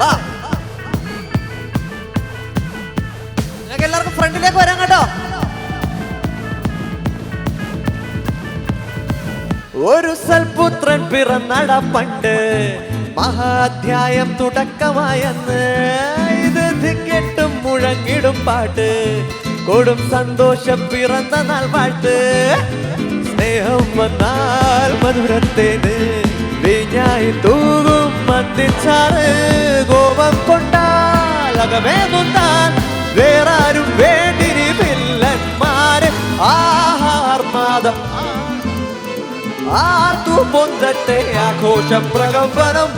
വാ. എല്ലാവർക്കും ഫ്രണ്ടിലേക്ക് വരാം ഒരു സൽപുത്രൻ പിറന്നട പണ്ട് മഹാധ്യായം തുടക്കമായെന്ന്. ഇത് കെട്ടും മുഴങ്ങിടും പാട്ട്. കൊടും സന്തോഷം പിറന്ന നാൾ വാഴ്ത്ത്. സ്നേഹം വന്നാൽ മധുരത്തേന് വിഞ്ഞായി തൂകും മന്ദിച്ചാറ് കോപം കൊണ്ടാൽ വേറാരും വേണ്ടിരി വില്ലന്മാര് ആഹാർമാദം. ആർത്തു പൊന്തട്ടെ ആഘോഷ പ്രകമ്പനം.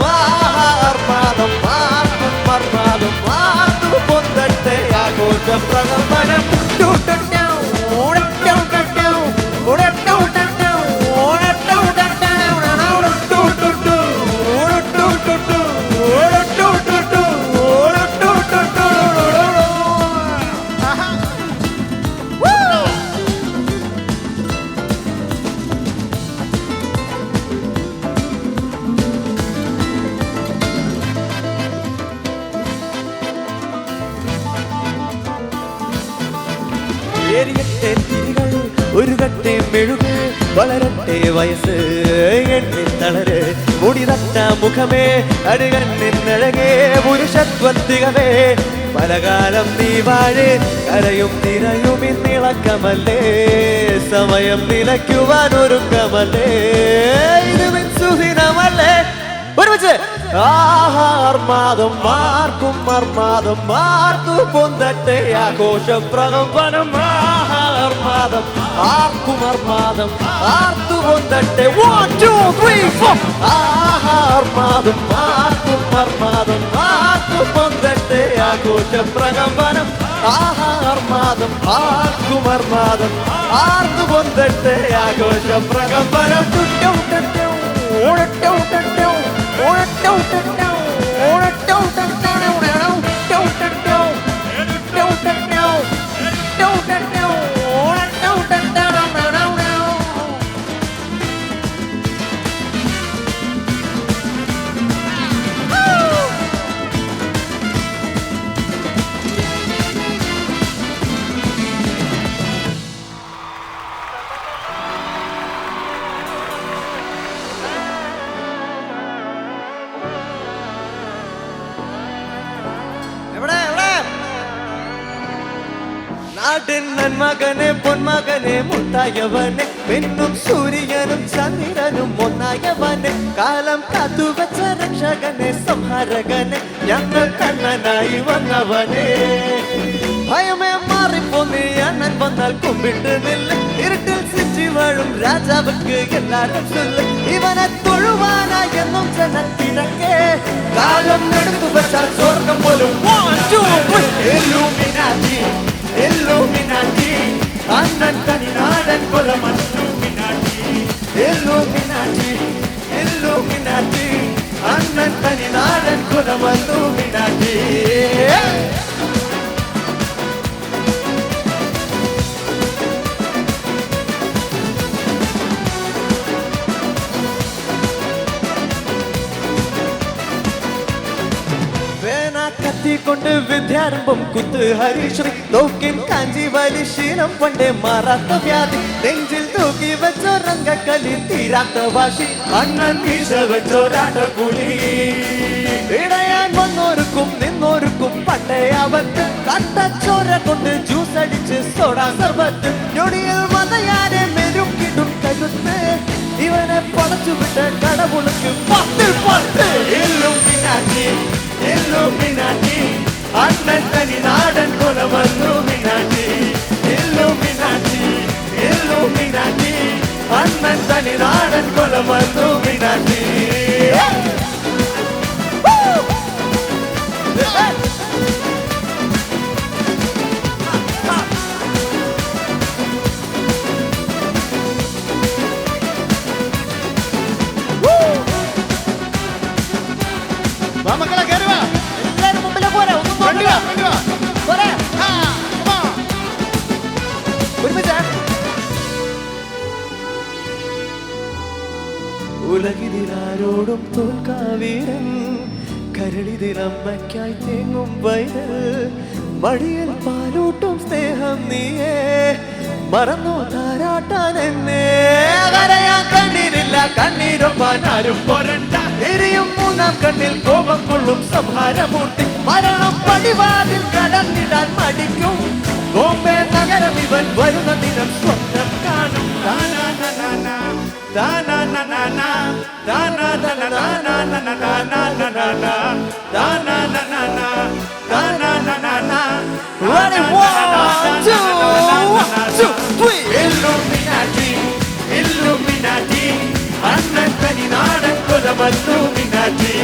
മർമാദം. ആർത്തു പൊന്തട്ടെ ആഘോഷ പ്രകമ്പനം. എരിയട്ടെ തിരികൾ ഒരു കട്ടെ മെഴുക് വളരട്ടെ വയസ്സ്. എണ്ണിൽ തളര് മുടിതട്ട മുഖമേ മുഖമേ അടുകണ്ണിന്നഴകേ പുരുഷത്വത്തികമേ. പലകാലം നീ വാഴ് കരയും നിറയും ഇന്നിളക്കമല്ലേ. സമയം നിലയ്ക്കുവാൻ ഒരുക്കമല്ലേ. ഇത് സുഹിതമല്ലേ ഒരുമിച്ച്. ആഹാർമാദം മാർക്കും മർമാദം മാർത്തു പൊന്തട്ടെ ആഘോഷ പ്രകമ്പനം ആഹാർമാദം ആർക്കും മർമാദം ആർത്തു പൊന്തട്ടെ വൺ ടു ത്രീ ഫോർ ആഹാർമാദം മാർക്കും മർമാദം മാർത്തു പൊന്തട്ടെ ആഘോഷ പ്രകമ്പനം ആഹാർമാദം ആർക്കും മർമാദം ആർത്തു പൊന്തട്ടെ ആഘോഷ പ്രകമ്പനം ഓടട്ടെ ഓടട്ടെ ഓടട്ടും നാട്ടിൻ നന്മകനെ പൊന്മകനെ മുത്തായവനെ പെണ്ണും സൂര്യനും ചന്ദ്രനും ഒന്നായവനെ. കാലം കാത്തുവച്ച രക്ഷകനെ സംഹാരകനെ. ഞങ്ങൾ കണ്ണനായി വന്നവനെ. ഭയമേ മാറിപ്പോന്നി അണ്ണൻ വന്നാൽ കുമ്പിട്ട് നില്ല. ഇരുട്ടിൽ സിറ്റി വാഴും രാജാവുക്ക് എല്ലാരും ചൊല്ല. ഇവനെ തൊഴുവാനായി എന്നും ജനത്തിരക്കെ കാലം എടുത്തു വെച്ചാൽ സ്വർഗം പോലും One, two, three. Illuminati, Illuminati, അണ്ണൻ തനിനാടൻ കുലമല്ലുമിനാട്ടി Illuminati, Illuminati, അണ്ണൻ തനിനാടൻ വിദ്യാരംഭം കുത്ത് ഹരിശ്രീ. തോക്കിൻ കാഞ്ചി വലി ശീലം പണ്ടേ മാറാത്ത വ്യാധി. നെഞ്ചിൽ തൂക്കി വെച്ചോ രംഗക്കലി തീരാത്ത വാശി. അണ്ണൻ വീശ വെച്ചോരാട്ടക്കുളി ഇടയാൻ വന്നോർക്കും നിന്നോർക്കും പണ്ടേ അവത്ത് കട്ടച്ചോര കൊണ്ട് ജ്യൂസ് അടിച്ച് സോഡ സർബത്ത്. ഞൊടിയിൽ മതയാരെ മെരുക്കിടും കരുത്ത് ഇവനെ പടച്ചു വിട്ട് അണ്ണൻ തനി നാടൻ കുലമല്ലുമിനാറ്റി ഉലകിതിലാരോടും തോൽക്കാവീരൻ കരളിതിലമ്മയ്ക്കായി തേങ്ങും വൈരൽ മടിയിൽ പാലൂട്ടും സ്നേഹം നീയേ മറന്നു താരാട്ടാൻ എന്നെ. വരയാ കണ്ണീരില്ല കണ്ണീരൊപ്പാൻ ആരും പോരണ്ട. എരിയും മൂന്നാം കണ്ണിൽ കോപം കൊള്ളും സംഹാരമൂർത്തി. മരണം പടിവാതിൽ കടന്നിടാൻ മടിക്കും. ബോംബെ നഗരം ഇവൻ വരുന്ന ദിനം സ്വപ്നം കാണും. Ready, one, two, one, two, three. Illuminati, Illuminati, அண்ணன் தனி நாடன் குல மல்லூமினாட்டி